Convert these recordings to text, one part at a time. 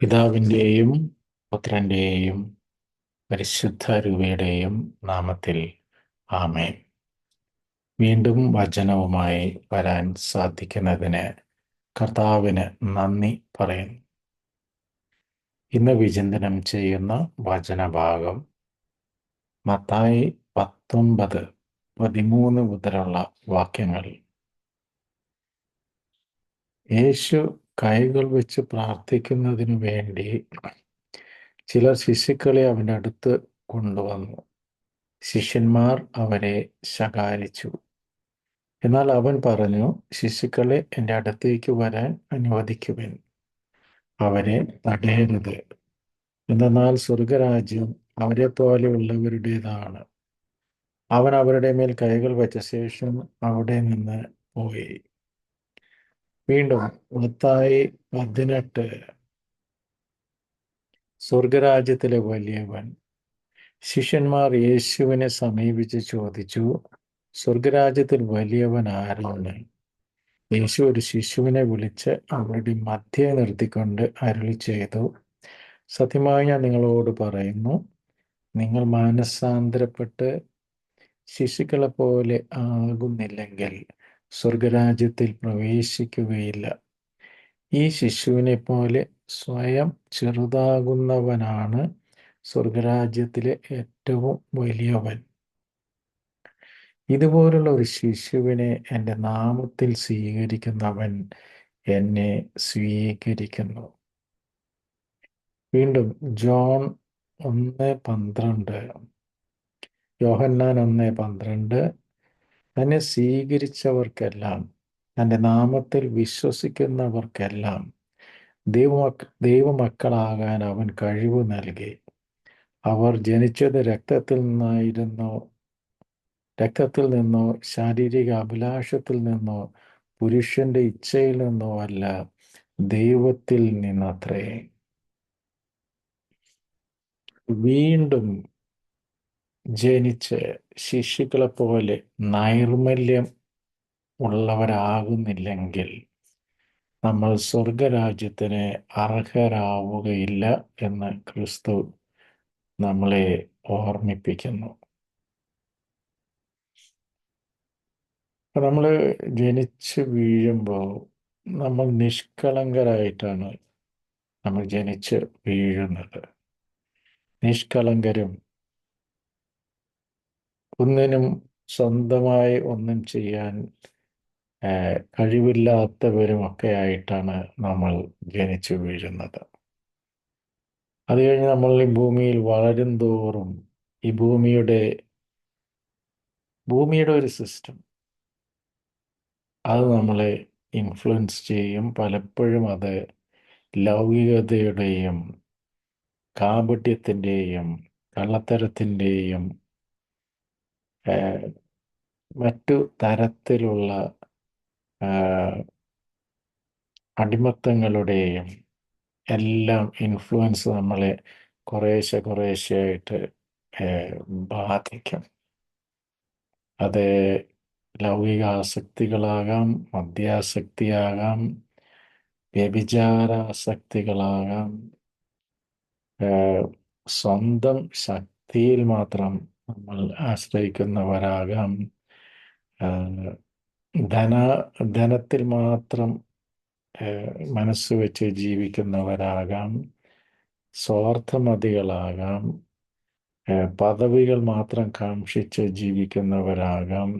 പിതാവിന്റെയും പുത്രന്റെയും പരിശുദ്ധ രൂപയുടെയും നാമത്തിൽ ആമേൻ. വീണ്ടും വചനവുമായി വരാൻ സാധിക്കുന്നതിന് കർത്താവിന് നന്ദി പറയുന്നു. ഇന്ന് വിചിന്തനം ചെയ്യുന്ന വചനഭാഗം മത്തായി പത്തൊമ്പത് പതിമൂന്ന് മുതലുള്ള വാക്യങ്ങൾ. യേശു കൈകൾ വെച്ച് പ്രാർത്ഥിക്കുന്നതിനു വേണ്ടി ചില ശിശുക്കളെ അവന്റെ അടുത്ത് കൊണ്ടുവന്നു. ശിഷ്യന്മാർ അവരെ ശകാരിച്ചു. എന്നാൽ അവൻ പറഞ്ഞു ശിശുക്കളെ എന്റെ അടുത്തേക്ക് വരാൻ അനുവദിക്കുവിൻ. അവരെ തടയരുത്. എന്നാൽ സ്വർഗരാജ്യം അവരെ പോലെയുള്ളവരുടേതാണ് അവൻ അവരുടെ മേൽ കൈകൾ വെച്ച ശേഷം അവിടെ നിന്ന് പോയി. വീണ്ടും മത്തായി പതിനെട്ട്. സ്വർഗരാജ്യത്തിലെ വലിയവൻ. ശിഷ്യന്മാർ യേശുവിനെ സമീപിച്ച് ചോദിച്ചു സ്വർഗരാജ്യത്തിൽ വലിയവൻ ആരാണ്? യേശു ഒരു ശിശുവിനെ വിളിച്ച് അവരുടെ മധ്യേ നിർത്തിക്കൊണ്ട് അരുളി ചെയ്തു സത്യമായി ഞാൻ നിങ്ങളോട് പറയുന്നു നിങ്ങൾ മാനസാന്തരപ്പെട്ട് ശിശുക്കളെ പോലെ ആകുന്നില്ലെങ്കിൽ സ്വർഗരാജ്യത്തിൽ പ്രവേശിക്കുകയില്ല. ഈ ശിശുവിനെ പോലെ സ്വയം ചെറുതാകുന്നവനാണ് സ്വർഗരാജ്യത്തിലെ ഏറ്റവും വലിയവൻ. ഇതുപോലുള്ള ഒരു ശിശുവിനെ എന്റെ നാമത്തിൽ സ്വീകരിക്കുന്നവൻ എന്നെ സ്വീകരിക്കുന്നു. വീണ്ടും ജോൺ ഒന്ന് പന്ത്രണ്ട് യോഹന്നാൻ ഒന്ന് പന്ത്രണ്ട് തന്നെ സ്വീകരിച്ചവർക്കെല്ലാം തന്റെ നാമത്തിൽ വിശ്വസിക്കുന്നവർക്കെല്ലാം ദൈവമക്ക ദൈവമക്കളാകാൻ അവൻ കഴിവ് നൽകി. അവർ ജനിച്ചത് രക്തത്തിൽ നിന്നായിരുന്നോ രക്തത്തിൽ നിന്നോ ശാരീരിക അഭിലാഷത്തിൽ നിന്നോ പുരുഷന്റെ ഇച്ഛയിൽ നിന്നോ അല്ല ദൈവത്തിൽ നിന്നത്രേ. വീണ്ടും ജനിച്ച് ശിശുക്കളെ പോലെ നൈർമല്യം ഉള്ളവരാകുന്നില്ലെങ്കിൽ നമ്മൾ സ്വർഗരാജ്യത്തിന് അർഹരാവുകയില്ല എന്ന് ക്രിസ്തു നമ്മളെ ഓർമ്മിപ്പിക്കുന്നു. നമ്മൾ ജനിച്ച് വീഴുമ്പോൾ നമ്മൾ നിഷ്കളങ്കരായിട്ടാണ് നമ്മൾ ജനിച്ച് വീഴുന്നത്. നിഷ്കളങ്കരും ഒന്നിനും സ്വന്തമായി ഒന്നും ചെയ്യാൻ കഴിവില്ലാത്തവരും ഒക്കെ ആയിട്ടാണ് നമ്മൾ ജനിച്ചു വീഴുന്നത്. അത് കഴിഞ്ഞ് നമ്മൾ ഈ ഭൂമിയിൽ വളരും തോറും ഈ ഭൂമിയുടെ ഭൂമിയുടെ ഒരു സിസ്റ്റം അത് നമ്മളെ ഇൻഫ്ലുവൻസ് ചെയ്യും. പലപ്പോഴും അത് ലൗകികതയുടെയും കാപട്യത്തിന്റെയും കള്ളത്തരത്തിന്റെയും മറ്റു തരത്തിലുള്ള അടിമത്തങ്ങളുടെയും എല്ലാം ഇൻഫ്ലുവൻസ് നമ്മളെ കുറേശ്ശെ കുറേശ്ശെയായിട്ട് ബാധിക്കും. അത് ലൗകിക ആസക്തികളാകാം മദ്യാസക്തിയാകാം വ്യഭിചാരാസക്തികളാകാം. സ്വന്തം ശക്തിയിൽ മാത്രം നമ്മൾ ആശ്രയിക്കുന്നവരാകാം ധന ധനത്തിൽ മാത്രം മനസ്സ് വെച്ച് ജീവിക്കുന്നവരാകാം സ്വാർത്ഥമതികളാകാം പദവികൾ മാത്രം കാക്ഷിച്ച് ജീവിക്കുന്നവരാകാം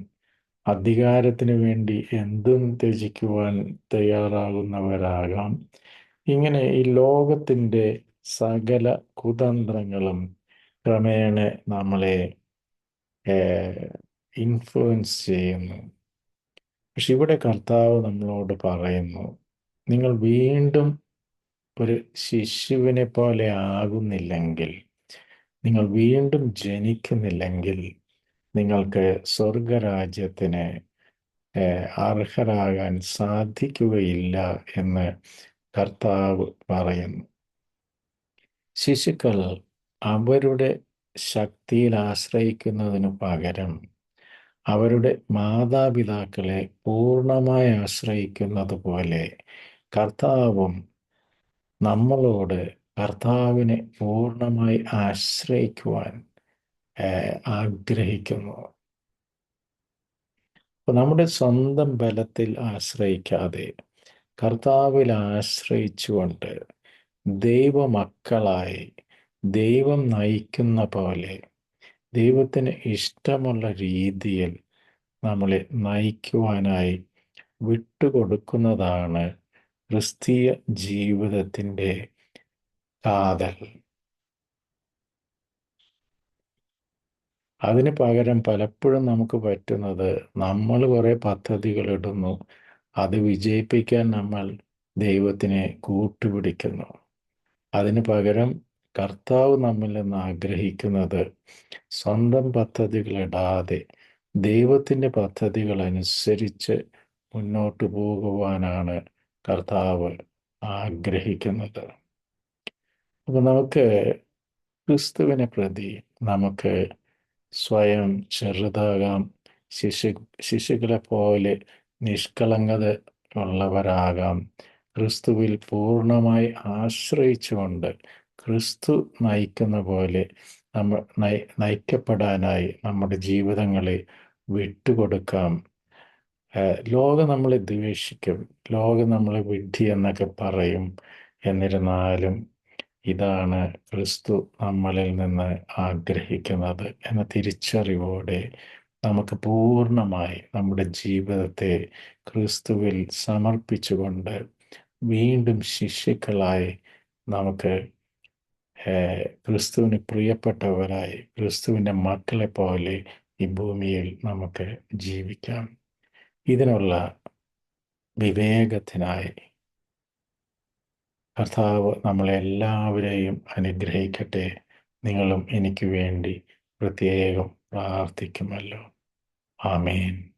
അധികാരത്തിന് വേണ്ടി എന്തും ത്യജിക്കുവാൻ തയ്യാറാകുന്നവരാകാം ഇങ്ങനെ ഈ ലോകത്തിന്റെ സകല കുതന്ത്രങ്ങളും ക്രമേണ നമ്മളെ ഇൻഫ്ലുവൻസ് ചെയ്യുന്നു. പക്ഷെ ഇവിടെ കർത്താവ് നമ്മളോട് പറയുന്നു നിങ്ങൾ വീണ്ടും ഒരു ശിശുവിനെ പോലെ ആകുന്നില്ലെങ്കിൽ നിങ്ങൾ വീണ്ടും ജനിക്കുന്നില്ലെങ്കിൽ നിങ്ങൾക്ക് സ്വർഗരാജ്യത്തിന് അർഹരാകാൻ സാധിക്കുകയില്ല എന്ന് കർത്താവ് പറയുന്നു. ശിശുക്കൾ അവരുടെ ശക്തിയിൽ ആശ്രയിക്കുന്നതിനു പകരം അവരുടെ മാതാപിതാക്കളെ പൂർണമായി ആശ്രയിക്കുന്നത് പോലെ കർത്താവും നമ്മളോട് കർത്താവിനെ പൂർണമായി ആശ്രയിക്കുവാൻ ആഗ്രഹിക്കുന്നു. നമ്മുടെ സ്വന്തം ബലത്തിൽ ആശ്രയിക്കാതെ കർത്താവിൽ ആശ്രയിച്ചുകൊണ്ട് ദൈവമക്കളായി ദൈവം നയിക്കുന്ന പോലെ ദൈവത്തിന് ഇഷ്ടമുള്ള രീതിയിൽ നമ്മളെ നയിക്കുവാനായി വിട്ടുകൊടുക്കുന്നതാണ് ക്രിസ്തീയ ജീവിതത്തിന്റെ കാതൽ. അതിന് പകരം പലപ്പോഴും നമുക്ക് പറ്റുന്നത് നമ്മൾ കുറേ പദ്ധതികൾ ഇടുന്നു അത് വിജയിപ്പിക്കാൻ നമ്മൾ ദൈവത്തിനെ കൂട്ടുപിടിക്കുന്നു. അതിന് പകരം കർത്താവ് നമ്മിൽ നിന്ന് ആഗ്രഹിക്കുന്നത് സ്വന്തം പദ്ധതികളിടാതെ ദൈവത്തിന്റെ പദ്ധതികൾ അനുസരിച്ച് മുന്നോട്ട് പോകുവാനാണ് കർത്താവ് ആഗ്രഹിക്കുന്നത്. അപ്പം നമുക്ക് ക്രിസ്തുവിനെ പ്രതി നമുക്ക് സ്വയം ചെറുതാകാം. ശിശു ശിശുക്കളെ പോലെ നിഷ്കളങ്കത ഉള്ളവരാകാം. ക്രിസ്തുവിൽ പൂർണമായി ആശ്രയിച്ചുകൊണ്ട് ക്രിസ്തു നയിക്കുന്ന പോലെ നമ്മൾ നയി നയിക്കപ്പെടാനായി നമ്മുടെ ജീവിതങ്ങളെ വിട്ടുകൊടുക്കാം. ലോകം നമ്മളെ ദ്വേഷിക്കും. ലോകം നമ്മളെ വിഡ്ഢി എന്നൊക്കെ പറയും. എന്നിരുന്നാലും ഇതാണ് ക്രിസ്തു നമ്മളിൽ നിന്ന് ആഗ്രഹിക്കുന്നത് എന്ന തിരിച്ചറിവോടെ നമുക്ക് പൂർണമായി നമ്മുടെ ജീവിതത്തെ ക്രിസ്തുവിൽ സമർപ്പിച്ചുകൊണ്ട് വീണ്ടും ശിഷ്യക്കളായി നമുക്ക് ക്രിസ്തുവിന് പ്രിയപ്പെട്ടവരായി ക്രിസ്തുവിന്റെ മക്കളെ പോലെ ഈ ഭൂമിയിൽ നമുക്ക് ജീവിക്കാം. ഇതിനുള്ള വിവേകത്തിനായി കർത്താവ് നമ്മളെല്ലാവരെയും അനുഗ്രഹിക്കട്ടെ. നിങ്ങളും എനിക്ക് വേണ്ടി പ്രത്യേകം പ്രാർത്ഥിക്കുമല്ലോ. ആമേൻ.